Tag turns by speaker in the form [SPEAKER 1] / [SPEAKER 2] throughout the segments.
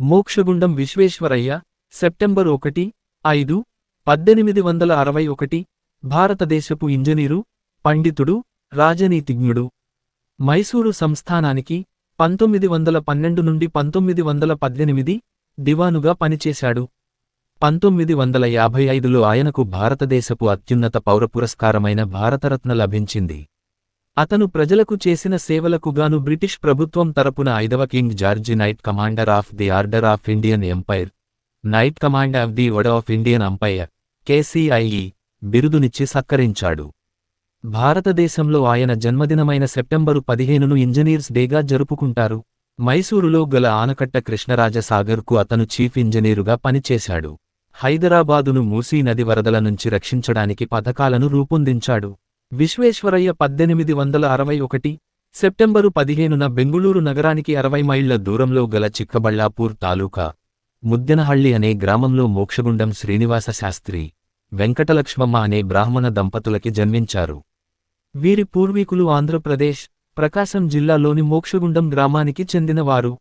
[SPEAKER 1] Mokshagundam Visvesvaraya September ఒకటి ఐదు పద్దెనిమిది వందల అరవై ఒకటి భారతదేశపు ఇంజనీరు పండితుడు రాజనీతిజ్ఞుడు. మైసూరు సంస్థానానికి పంతొమ్మిది వందల పన్నెండు నుండి పంతొమ్మిది వందల పద్దెనిమిది దివానుగా పనిచేశాడు. పంతొమ్మిది వందల యాభై ఐదులో ఆయనకు భారతదేశపు అత్యున్నత పౌర పురస్కారమైన భారతరత్న లభించింది. అతను ప్రజలకు చేసిన సేవలకుగాను బ్రిటిష్ ప్రభుత్వం తరపున ఐదవ king George knight commander of the order of Indian empire knight commander of the vada of Indian empire KCIE బిరుదునిచ్చి సత్కరించాడు. భారతదేశంలో ఆయన జన్మదినమైన సెప్టెంబరు పదిహేనును ఇంజనీర్స్ డేగా జరుపుకుంటారు. మైసూరులో గల ఆనకట్ట కృష్ణరాజసాగర్కు అతను చీఫ్ ఇంజనీరుగా పనిచేశాడు. హైదరాబాదును మూసీ నది వరదల నుంచి రక్షించడానికి పథకాలను రూపొందించాడు. విశ్వేశ్వరయ్య పద్దెనిమిది వందల అరవై ఒకటి సెప్టెంబరు పదిహేనున బెంగుళూరు నగరానికి అరవై మైళ్ళ దూరంలో గల చిక్కబళ్ళాపూర్ తాలూకా ముద్దెనహళ్ళి అనే గ్రామంలో మోక్షగుండం శ్రీనివాస శాస్త్రి వెంకటలక్ష్మమ్మ అనే బ్రాహ్మణ దంపతులకి జన్మించారు. వీరి పూర్వీకులు ఆంధ్రప్రదేశ్ ప్రకాశం జిల్లాలోని మోక్షగుండం గ్రామానికి చెందినవారు.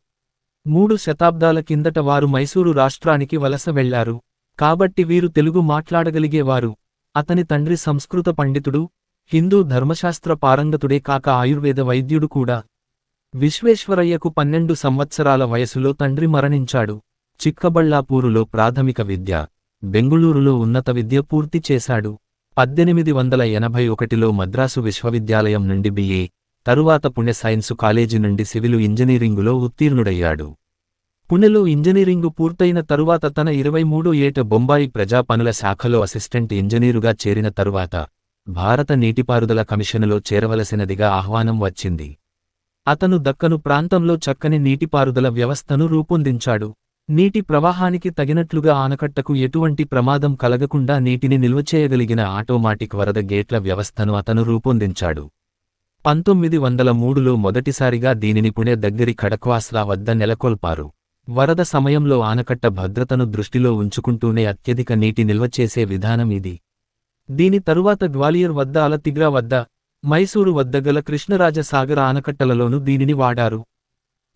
[SPEAKER 1] మూడు శతాబ్దాల కిందట వారు మైసూరు రాష్ట్రానికి వలస వెళ్ళారు. కాబట్టి వీరు తెలుగు మాట్లాడగలిగేవారు. అతని తండ్రి సంస్కృత పండితుడు హిందూ ధర్మశాస్త్ర పారంగతుడే కాక ఆయుర్వేద వైద్యుడు కూడా. విశ్వేశ్వరయ్యకు పన్నెండు సంవత్సరాల వయసులో తండ్రి మరణించాడు. చిక్కబళ్ళాపూరులో ప్రాథమిక విద్య బెంగుళూరులో ఉన్నత విద్య పూర్తి చేశాడు. పద్దెనిమిది వందల ఎనభై ఒకటిలో మద్రాసు విశ్వవిద్యాలయం నుండి బిఏ తరువాత పుణె సైన్సు కాలేజీ నుండి సివిలు ఇంజనీరింగులో ఉత్తీర్ణుడయ్యాడు. పుణెలో ఇంజనీరింగు పూర్తయిన తరువాత తన ఇరవై మూడో ఏట బొంబాయి ప్రజాపనుల శాఖలో అసిస్టెంట్ ఇంజనీరుగా చేరిన తరువాత భారత నీటిపారుదల కమిషనులో చేరవలసినదిగా ఆహ్వానం వచ్చింది. అతను దక్కను ప్రాంతంలో చక్కని నీటిపారుదల వ్యవస్థను రూపొందించాడు. నీటి ప్రవాహానికి తగినట్లుగా ఆనకట్టకు ఎటువంటి ప్రమాదం కలగకుండా నీటిని నిల్వ చేయగలిగిన ఆటోమాటిక్ వరద గేట్ల వ్యవస్థను అతను రూపొందించాడు. పంతొమ్మిది వందల మూడులో మొదటిసారిగా దీనిని పుణె దగ్గరి ఖడక్వాస్లా వద్ద నెలకొల్పారు. వరద సమయంలో ఆనకట్ట భద్రతను దృష్టిలో ఉంచుకుంటూనే అత్యధిక నీటి నిల్వ చేసే విధానం ఇది. దీని తరువాత గ్వాలియర్ వద్ద అలతిగ్రా వద్ద మైసూరు వద్ద గల కృష్ణరాజసాగర ఆనకట్టలలోనూ దీనిని వాడారు.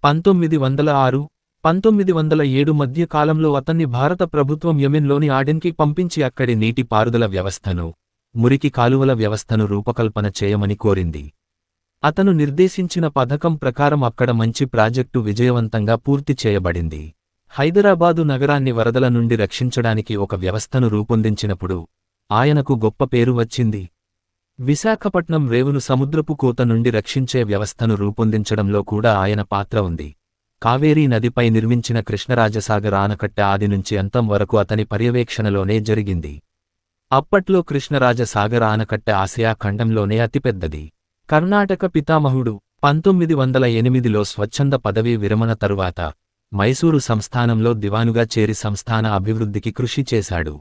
[SPEAKER 1] పంతొమ్మిది వందల ఆరు పంతొమ్మిది వందల ఏడు మధ్య కాలంలో అతన్ని భారత ప్రభుత్వం యమిన్లోని ఆడెన్కి పంపించి అక్కడి నీటి పారుదల వ్యవస్థను మురికి కాలువల వ్యవస్థను రూపకల్పన చేయమని కోరింది. అతను నిర్దేశించిన పథకం ప్రకారం అక్కడ మంచి ప్రాజెక్టు విజయవంతంగా పూర్తి చేయబడింది. హైదరాబాదు నగరాన్ని వరదల నుండి రక్షించడానికి ఒక వ్యవస్థను రూపొందించినప్పుడు ఆయనకు గొప్ప పేరు వచ్చింది. విశాఖపట్నం రేవును సముద్రపు కోత నుండి రక్షించే వ్యవస్థను రూపొందించడంలో కూడా ఆయన పాత్ర ఉంది. కావేరీ నదిపై నిర్మించిన కృష్ణరాజసాగర్ ఆనకట్ట ఆది నుంచి అంతం వరకు అతని పర్యవేక్షణలోనే జరిగింది. అప్పట్లో కృష్ణరాజసాగర్ ఆనకట్ట ఆసియా ఖండంలోనే అతిపెద్దది. కర్ణాటక పితామహుడు పంతొమ్మిది వందల ఎనిమిదిలో స్వచ్ఛంద పదవీ విరమణ తరువాత మైసూరు సంస్థానంలో దివానుగా చేరి సంస్థాన అభివృద్ధికి కృషి చేశాడు.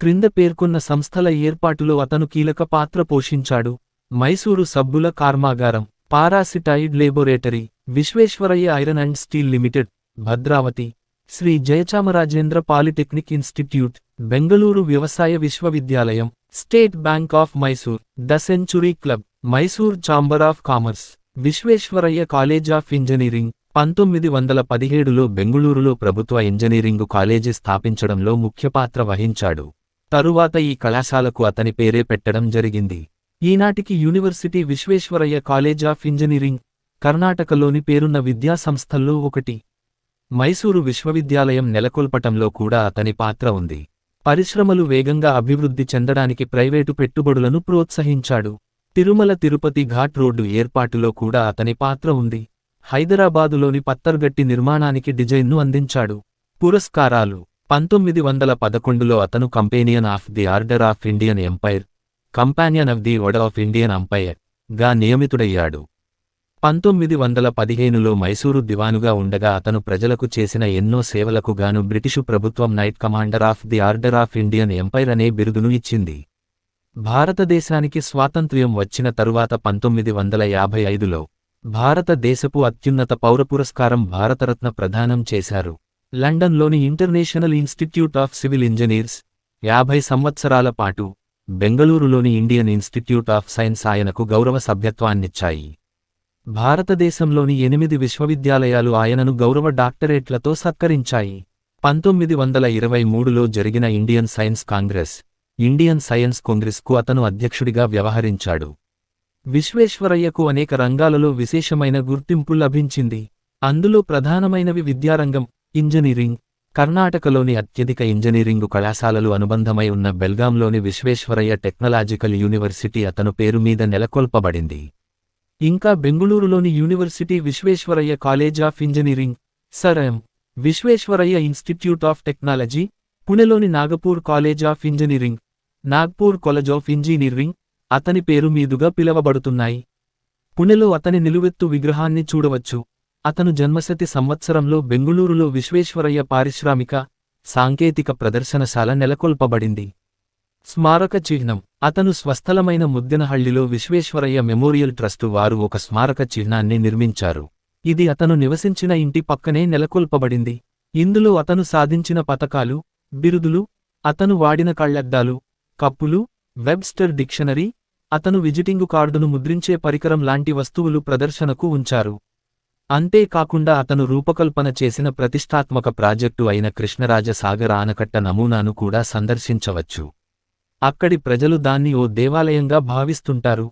[SPEAKER 1] క్రింద పేర్కొన్న సంస్థల ఏర్పాటులో అతను కీలక పాత్ర పోషించాడు. మైసూరు సబ్బుల కార్మాగారం parasiticide laboratory Visvesvaraya iron and steel limited Bhadravati Shri Jayachamarajendra polytechnic institute Bengaluru వ్యవసాయ విశ్వవిద్యాలయం state bank of Mysore the century club Mysore chamber of commerce Visvesvaraya college of engineering పంతొమ్మిది వందల పదిహేడులో బెంగుళూరులో ప్రభుత్వ ఇంజనీరింగు కాలేజీ స్థాపించడంలో ముఖ్య పాత్ర వహించాడు. తరువాత ఈ కళాశాలకు అతని పేరే పెట్టడం జరిగింది. ఈనాటికి university Visvesvaraya college of engineering కర్ణాటకలోని పేరున్న విద్యా సంస్థల్లో ఒకటి. మైసూరు విశ్వవిద్యాలయం నెలకొల్పటంలో కూడా అతని పాత్ర ఉంది. పరిశ్రమలు వేగంగా అభివృద్ధి చెందడానికి ప్రైవేటు పెట్టుబడులను ప్రోత్సహించాడు. తిరుమల తిరుపతి ఘాట్ రోడ్డు ఏర్పాటులో కూడా అతని పాత్ర ఉంది. హైదరాబాదులోని పత్తర్గట్టి నిర్మాణానికి డిజైన్ను అందించాడు. పురస్కారాలు పంతొమ్మిది వందల పదకొండులో అతను companion of the order of Indian empire companion of the ఒడ of Indian అంపైర్గా నియమితుడయ్యాడు. పంతొమ్మిది వందల పదిహేనులో మైసూరు దివానుగా ఉండగా అతను ప్రజలకు చేసిన ఎన్నో సేవలకు గాను బ్రిటిషు ప్రభుత్వం knight commander of the order of Indian empire అనే బిరుదును ఇచ్చింది. భారతదేశానికి స్వాతంత్ర్యం వచ్చిన తరువాత పంతొమ్మిది వందల యాభై ఐదులో భారతదేశపు అత్యున్నత పౌర పురస్కారం భారతరత్న ప్రదానం చేశారు. లండన్లోని international institute of civil engineers యాభై సంవత్సరాల పాటు బెంగళూరులోని ఇండియన్ ఇన్స్టిట్యూట్ ఆఫ్ సైన్స్ ఆయనకు గౌరవ సభ్యత్వాన్నిచ్చాయి. భారతదేశంలోని ఎనిమిది విశ్వవిద్యాలయాలు ఆయనను గౌరవ డాక్టరేట్లతో సత్కరించాయి. పంతొమ్మిది వందల ఇరవై మూడులో జరిగిన Indian science congress Indian science కాంగ్రెస్కు అతను అధ్యక్షుడిగా వ్యవహరించాడు. విశ్వేశ్వరయ్యకు అనేక రంగాలలో విశేషమైన గుర్తింపు లభించింది. అందులో ప్రధానమైనవి విద్యారంగం ఇంజనీరింగ్. కర్ణాటకలోని అత్యధిక ఇంజనీరింగు కళాశాలలు అనుబంధమై ఉన్న బెల్గాంలోని విశ్వేశ్వరయ్య టెక్నలాజికల్ యూనివర్సిటీ అతను పేరు మీద నెలకొల్పబడింది. ఇంకా బెంగుళూరులోని university Visvesvaraya college of engineering. Sir M Visvesvaraya institute of technology పుణెలోని Nagpur college of engineering. Nagpur college of engineering అతని పేరు మీదుగా పిలవబడుతున్నాయి. పుణెలో అతని నిలువెత్తు విగ్రహాన్ని చూడవచ్చు. అతను జన్మశతి సంవత్సరంలో బెంగుళూరులో విశ్వేశ్వరయ్య పారిశ్రామిక సాంకేతిక ప్రదర్శనశాల నెలకొల్పబడింది. స్మారక చిహ్నం. అతను స్వస్థలమైన ముద్దెనహళ్ళిలో విశ్వేశ్వరయ్య మెమోరియల్ ట్రస్టు వారు ఒక స్మారక చిహ్నాన్ని నిర్మించారు. ఇది అతను నివసించిన ఇంటి పక్కనే నెలకొల్పబడింది. ఇందులో అతను సాధించిన పతకాలు బిరుదులు అతను వాడిన కళ్ళద్దాలు కప్పులు వెబ్స్టర్ డిక్షనరీ అతను విజిటింగు కార్డును ముద్రించే పరికరం లాంటి వస్తువులు ప్రదర్శనకు ఉంచారు. అంతేకాకుండా అతను రూపకల్పన చేసిన ప్రతిష్టాత్మక ప్రాజెక్టు అయిన కృష్ణరాజ సాగర ఆనకట్ట నమూనాను కూడా సందర్శించవచ్చు. అక్కడి ప్రజలు దాన్ని ఓ దేవాలయంగా భావిస్తుంటారు.